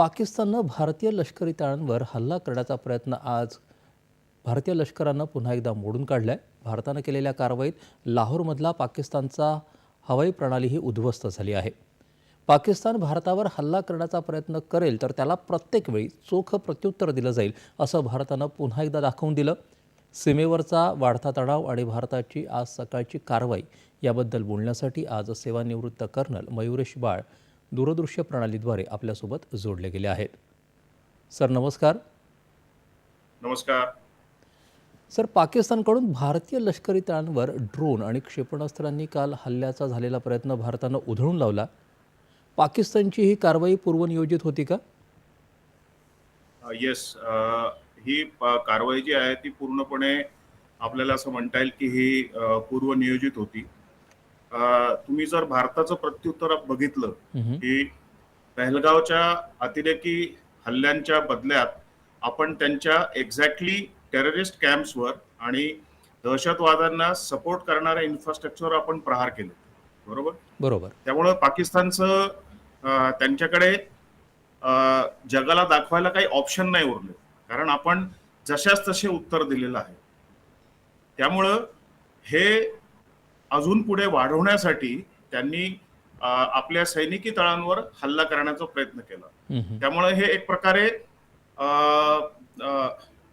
पाकिस्ताननं भारतीय लष्करी तळांवर हल्ला करण्याचा प्रयत्न आज भारतीय लष्करानं पुन्हा एकदा मोडून काढला आहे भारतानं केलेल्या कारवाईत लाहोरमधला पाकिस्तानचा हवाई प्रणालीही उद्ध्वस्त झाली आहे. पाकिस्तान भारतावर हल्ला करण्याचा प्रयत्न करेल तर त्याला प्रत्येक वेळी चोख प्रत्युत्तर दिलं जाईल असं भारतानं पुन्हा एकदा दाखवून दिलं. सीमेवरचा वाढता तणाव आणि भारताची आज सकाळची कारवाई याबद्दल बोलण्यासाठी आज सेवानिवृत्त कर्नल मयुरेश बाळ दूरदृश्य प्रणालीद्वारे आपल्यासोबत जोडले गेले आहेत. सर नमस्कार. नमस्कार. सर पाकिस्तानकडून भारतीय लष्करी तळांवर ड्रोन आणि क्षेपणास्त्रांनी काल हल्ल्याचा झालेला प्रयत्न भारतानं उधळून लावला. पाकिस्तानची ही कारवाई पूर्वनियोजित होती का? येस ही कारवाई जी आहे ती पूर्णपणे आपल्याला असं म्हणता येईल की ही पूर्वनियोजित होती. तुम्ही जर भारताचं प्रत्युत्तर बघितलं. की पहलगावच्या अतिरेकी हल्ल्यांच्या बदल्यात आपण त्यांच्या एक्झॅक्टली टेररिस्ट कॅम्प्सवर आणि दहशतवाद्यांना सपोर्ट करणाऱ्या इन्फ्रास्ट्रक्चरवर आपण प्रहार केले. बरोबर? बरोबर. त्यामुळं पाकिस्तानचं त्यांच्याकडे जगाला दाखवायला काही ऑप्शन नाही उरले. कारण आपण जशाच तसे उत्तर दिलेलं आहे. त्यामुळं हे अजून पुढे वाढवण्यासाठी त्यांनी आपल्या सैनिकी तळांवर हल्ला करण्याचा प्रयत्न केला. त्यामुळे हे एक प्रकारे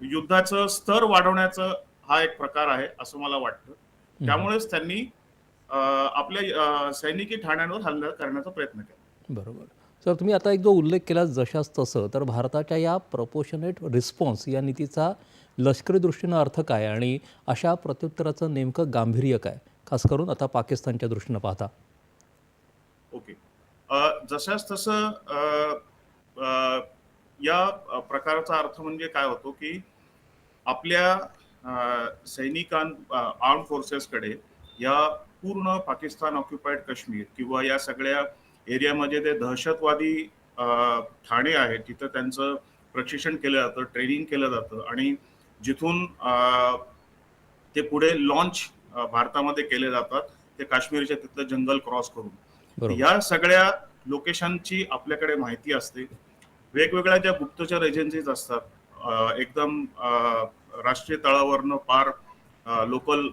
युद्धाचं स्तर वाढवण्याचं हा एक प्रकार आहे असं मला वाटतं. त्यामुळेच त्यांनी आपल्या सैनिकी ठाण्यांवर हल्ला करण्याचा प्रयत्न केला. बरोबर. सर तुम्ही आता एक जो उल्लेख केला जशाच तसं तर भारताच्या या प्रपोशनेट रिस्पॉन्स या नीतीचा लष्करी दृष्टीनं अर्थ काय आणि अशा प्रत्युत्तराचं नेमकं गांभीर्य काय? खास करून आता पाकिस्तानच्या दृष्टीनं पाहता. ओके. जशास तसं या प्रकाराचा अर्थ म्हणजे काय होतो की आपल्या सैनिकां आर्म फोर्सेसकडे या पूर्ण पाकिस्तान ऑक्युपाईड काश्मीर किंवा या सगळ्या एरियामध्ये ते दहशतवादी ठाणे आहेत तिथं त्यांचं प्रशिक्षण केलं जातं ट्रेनिंग केलं जातं आणि जिथून ते पुढे लॉन्च भारतामध्ये केले जातात ते काश्मीरच्या तिथलं जंगल क्रॉस करून. या सगळ्या लोकेशनची आपल्याकडे माहिती असते. वेगवेगळ्या ज्या गुप्तचर एजन्सीज असतात एकदम राष्ट्रीय तळावरनं पार लोकल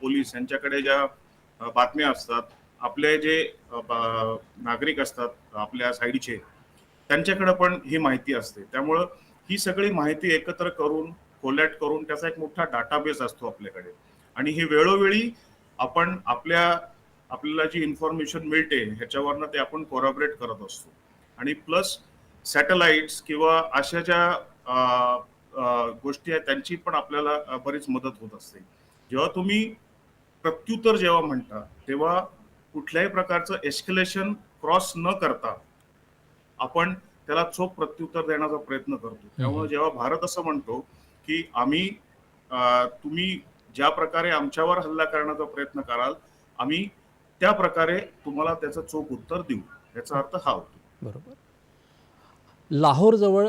पोलीस यांच्याकडे ज्या बातम्या असतात आपले जे नागरिक असतात आपल्या साईडचे त्यांच्याकडे पण ही माहिती असते. त्यामुळं ही सगळी माहिती एकत्र करून कोलॅट करून त्याचा एक मोठा डाटाबेस असतो आपल्याकडे. आणि ही वेळोवेळी आपण आपल्या आपल्याला जी इन्फॉर्मेशन मिळते ह्याच्यावरनं ते आपण कोरॉबरेट करत असतो. आणि प्लस सॅटेलाइट्स किंवा अशा ज्या गोष्टी आहेत त्यांची पण आपल्याला बरीच मदत होत असते. जेव्हा तुम्ही प्रत्युत्तर जेव्हा म्हणता तेव्हा कुठल्याही प्रकारचं एस्केलेशन क्रॉस न करता आपण त्याला चोख प्रत्युत्तर देण्याचा प्रयत्न करतो. त्यामुळे जेव्हा भारत असं म्हणतो की आम्ही तुम्ही ज्या प्रकारे आमच्यावर हल्ला करण्याचा प्रयत्न कराल आम्ही त्या प्रकारे तुम्हाला त्याचं चोख उत्तर देऊ. याचा अर्थ हा होतो. बरोबर. लाहोरजवळ